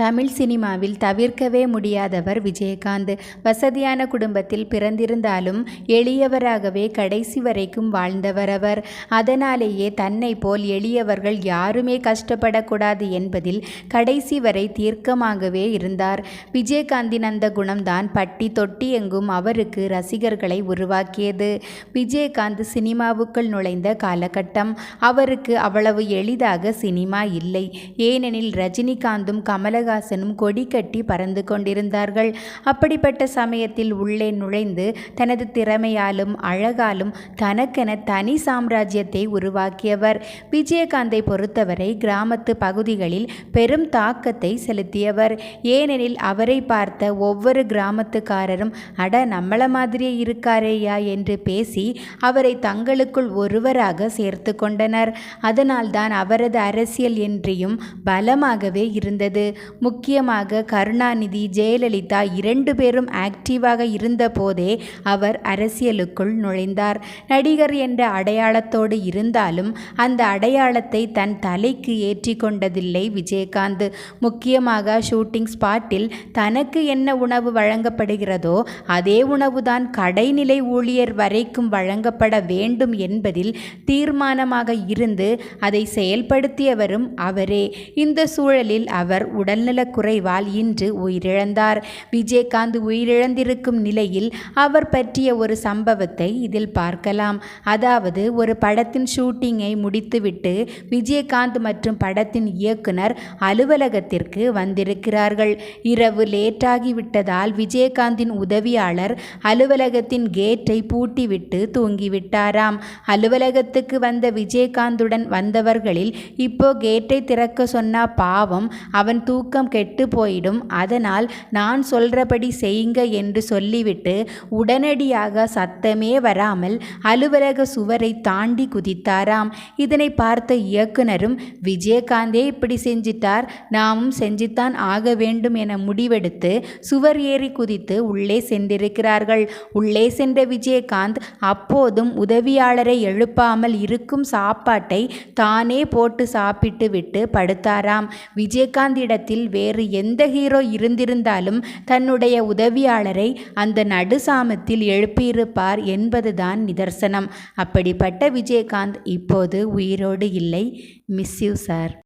தமிழ் சினிமாவில் தவிர்க்கவே முடியாதவர் விஜயகாந்த். வசதியான குடும்பத்தில் பிறந்திருந்தாலும் எளியவராகவே கடைசி வரைக்கும் வாழ்ந்தவர் அவர். அதனாலேயே தன்னை போல் எளியவர்கள் யாருமே கஷ்டப்படக்கூடாது என்பதில் கடைசி வரை தீர்க்கமாகவே இருந்தார். விஜயகாந்தின் அந்த குணம்தான் பட்டி தொட்டி எங்கும் அவருக்கு ரசிகர்களை உருவாக்கியது. விஜயகாந்த் சினிமாவுக்குள் நுழைந்த காலகட்டம். அவருக்கு அவ்வளவு எளிதாக சினிமா இல்லை. ஏனெனில் ரஜினிகாந்தும் கமல கமலஹாசனும் கொடி கட்டி பறந்து கொண்டிருந்தார்கள். அப்படிப்பட்ட சமயத்தில் உள்ளே நுழைந்து தனது திறமையாலும் அழகாலும் தனக்கென தனி சாம்ராஜ்யத்தை உருவாக்கியவர். விஜயகாந்தை பொறுத்தவரை கிராமத்து பகுதிகளில் பெரும் தாக்கத்தை செலுத்தியவர். ஏனெனில் அவரை பார்த்த ஒவ்வொரு கிராமத்துக்காரரும் அட நம்மள மாதிரியே இருக்காரேயா? என்று பேசி அவரை தங்களுக்குள் ஒருவராக சேர்த்து கொண்டனர். அதனால்தான் அவரது அரசியல் என்றியும் பலமாகவே இருந்தது. முக்கியமாக கருணாநிதி ஜெயலலிதா இரண்டு பேரும் ஆக்டிவாக இருந்தபோதே அவர் அரசியலுக்குள் நுழைந்தார். நடிகர் என்ற அடையாளத்தோடு இருந்தாலும் அந்த அடையாளத்தை தன் தலைக்கு ஏற்றி கொண்டதில்லை விஜயகாந்த். முக்கியமாக ஷூட்டிங் ஸ்பாட்டில் தனக்கு என்ன உணவு வழங்கப்படுகிறதோ அதே உணவுதான் கடைநிலை ஊழியர் வரைக்கும் வழங்கப்பட வேண்டும் என்பதில் தீர்மானமாக இருந்து அதை செயல்படுத்தியவரும் அவரே. இந்த சூழலில் அவர் உடல் உடல்நலக்குறைவால் இன்று உயிரிழந்தார். விஜயகாந்த் உயிரிழந்திருக்கும் நிலையில் அவர் பற்றிய ஒரு சம்பவத்தை இதில் பார்க்கலாம். அதாவது ஒரு படத்தின் ஷூட்டிங்கை முடித்துவிட்டு விஜயகாந்த் மற்றும் படத்தின் இயக்குனர் அலுவலகத்திற்கு வந்திருக்கிறார்கள். இரவு லேட்டாகிவிட்டதால் விஜயகாந்தின் உதவியாளர் அலுவலகத்தின் கேட்டை பூட்டிவிட்டு தூங்கிவிட்டாராம். அலுவலகத்துக்கு வந்த விஜயகாந்துடன் வந்தவர்களில் இப்போ கேட்டை திறக்க சொன்னா பாவம் அவன் தூக்க தூக்கம் கெட்டு போயிடும். அதனால் நான் சொல்றபடி செய்யுங்க என்று சொல்லிவிட்டு உடனடியாக சத்தமே வராமல் அலுவலக சுவரை தாண்டி குதித்தாராம். இதனை பார்த்த இயக்குனரும் விஜயகாந்தே இப்படி செஞ்சிட்டார். நாமும் செஞ்சுத்தான் ஆக வேண்டும் என முடிவெடுத்து சுவர் ஏறி குதித்து உள்ளே சென்றிருக்கிறார்கள். உள்ளே சென்ற விஜயகாந்த் அப்போதும் உதவியாளரை எழுப்பாமல் இருக்கும் சாப்பாட்டை தானே போட்டு சாப்பிட்டு விட்டு படுத்தாராம். விஜயகாந்த் இடத்தில் வேறு எந்த ஹீரோ இருந்திருந்தாலும் தன்னுடைய உதவியாளரை அந்த நடுசாமத்தில் எழுப்பியிருப்பார் என்பதுதான் நிதர்சனம். அப்படிப்பட்ட விஜயகாந்த் இப்போது உயிரோடு இல்லை. Miss you sir